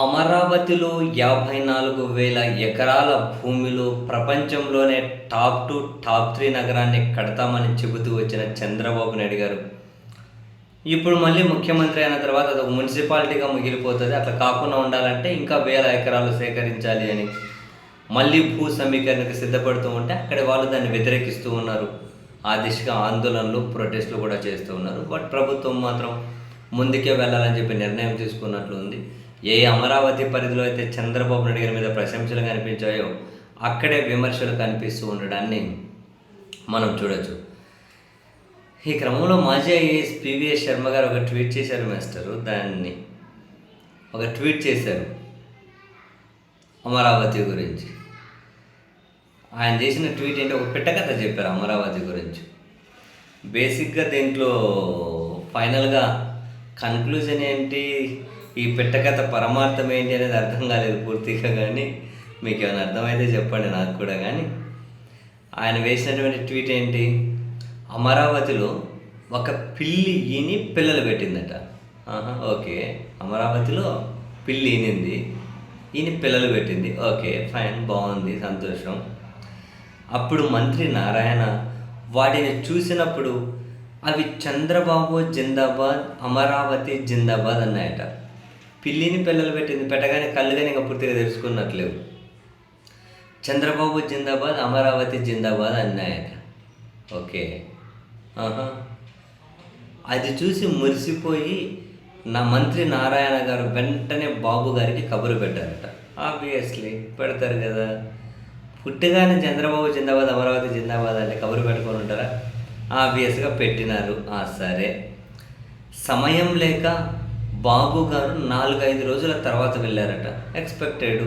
అమరావతిలో యాభై నాలుగు వేల ఎకరాల భూమిలో ప్రపంచంలోనే టాప్ టు టాప్ త్రీ నగరాన్ని కడతామని చెబుతూ వచ్చిన చంద్రబాబు నాయుడు గారు. ఇప్పుడు మళ్ళీ ముఖ్యమంత్రి అయిన తర్వాత అది ఒక మున్సిపాలిటీగా మిగిలిపోతుంది. అట్లా కాకుండా ఉండాలంటే ఇంకా వేల ఎకరాలు సేకరించాలి అని మళ్ళీ భూ సమీకరణకు సిద్ధపడుతూ ఉంటే అక్కడ వాళ్ళు దాన్ని వ్యతిరేకిస్తూ ఉన్నారు. ఆ దిశగా ఆందోళనలు ప్రొటెస్ట్లు కూడా చేస్తూ ఉన్నారు. బట్ ప్రభుత్వం మాత్రం ముందుకే వెళ్ళాలని చెప్పి నిర్ణయం తీసుకున్నట్లు ఉంది. ఏ అమరావతి పరిధిలో అయితే చంద్రబాబు నాయుడు గారి మీద ప్రశంసలు కనిపించాయో అక్కడే విమర్శలు కనిపిస్తూ ఉండడాన్ని మనం చూడొచ్చు. ఈ క్రమంలో మాజీ ఐఏఎస్ పివిఎస్ శర్మ గారు ఒక ట్వీట్ చేశారు మాస్టరు. దాన్ని ఒక ట్వీట్ చేశారు అమరావతి గురించి. ఆయన చేసిన ట్వీట్ ఏంటి ఒక పిట్టకథ చెప్పారు అమరావతి గురించి. బేసిక్గా దీంట్లో ఫైనల్గా కన్క్లూజన్ ఏంటి? ఈ పిట్టకథ పరమార్థం ఏంటి అనేది అర్థం కాలేదు పూర్తిగా కానీ మీకు ఏమైనా అర్థమైతే చెప్పండి నాకు కూడా కానీ. ఆయన వేసినటువంటి ట్వీట్ ఏంటి? అమరావతిలో ఒక పిల్లి ఈని పిల్లలు పెట్టిందట. ఓకే. అమరావతిలో పిల్లి ఈనింది. ఈయన పిల్లలు పెట్టింది. ఓకే ఫైన్ బాగుంది సంతోషం. అప్పుడు మంత్రి నారాయణ వాటిని చూసినప్పుడు అవి చంద్రబాబు జిందాబాద్ అమరావతి జిందాబాద్ అన్నాయట. పిల్లిని పిల్లలు పెట్టింది పెట్టగానే కళ్ళు కానీ ఇంకా పూర్తిగా తెలుసుకున్నట్లేవు. చంద్రబాబు జిందాబాద్ అమరావతి జిందాబాద్ అన్నాయట. ఓకే. అది చూసి మురిసిపోయి నా మంత్రి నారాయణ గారు వెంటనే బాబు గారికి కబురు పెట్టారట. ఆబ్వియస్లీ పెడతారు కదా. పుట్టగానే చంద్రబాబు జిందాబాద్ అమరావతి జిందాబాద్ అంటే కబురు పెట్టుకొని ఉంటారా? ఆబ్వియస్గా పెట్టినారు. సరే. సమయం లేక బాబు గారు నాలుగైదు రోజుల తర్వాత వెళ్ళారట. ఎక్స్పెక్టెడ్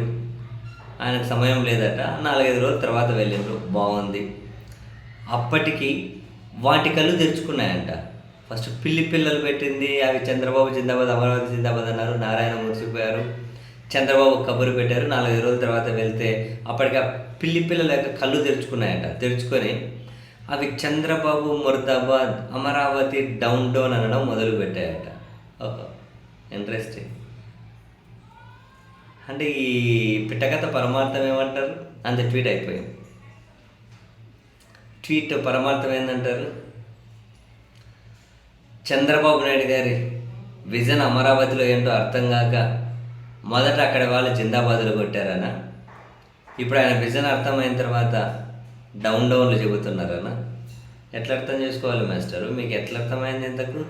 ఆయనకు సమయం లేదట. నాలుగైదు రోజుల తర్వాత వెళ్ళారు బాగుంది. అప్పటికి వాటి కళ్ళు తెరుచుకున్నాయంట. ఫస్ట్ పిల్లి పిల్లలు పెట్టింది. అవి చంద్రబాబు జిందాబాద్ అమరావతి జిందాబాద్ అన్నారు. నారాయణ మురిసిపోయారు చంద్రబాబు కబురు పెట్టారు. నాలుగైదు రోజుల తర్వాత వెళ్తే అప్పటికి ఆ పిల్లి పిల్లల యొక్క కళ్ళు తెరుచుకున్నాయంట. తెరుచుకొని అవి చంద్రబాబు ముర్దాబాద్ అమరావతి డౌన్ డౌన్ అనడం మొదలు పెట్టాయట ఓహో. ఇంట్రెస్టింగ్ అంటే ఈ పిట్టకథ పరమార్థం ఏమంటారు? అంత ట్వీట్ అయిపోయింది. ట్వీట్ పరమార్థం ఏంటంటారు చంద్రబాబు నాయుడు గారి విజన్ అమరావతిలో ఏంటో అర్థం కాక మొదట అక్కడ వాళ్ళు జిందాబాదులు కొట్టారనా? ఇప్పుడు ఆయన విజన్ అర్థమైన తర్వాత డౌన్ డౌన్లు చెబుతున్నారనా? ఎట్లా అర్థం చేసుకోవాలి మాస్టరు? మీకు ఎట్లా అర్థమైంది ఇంతకు?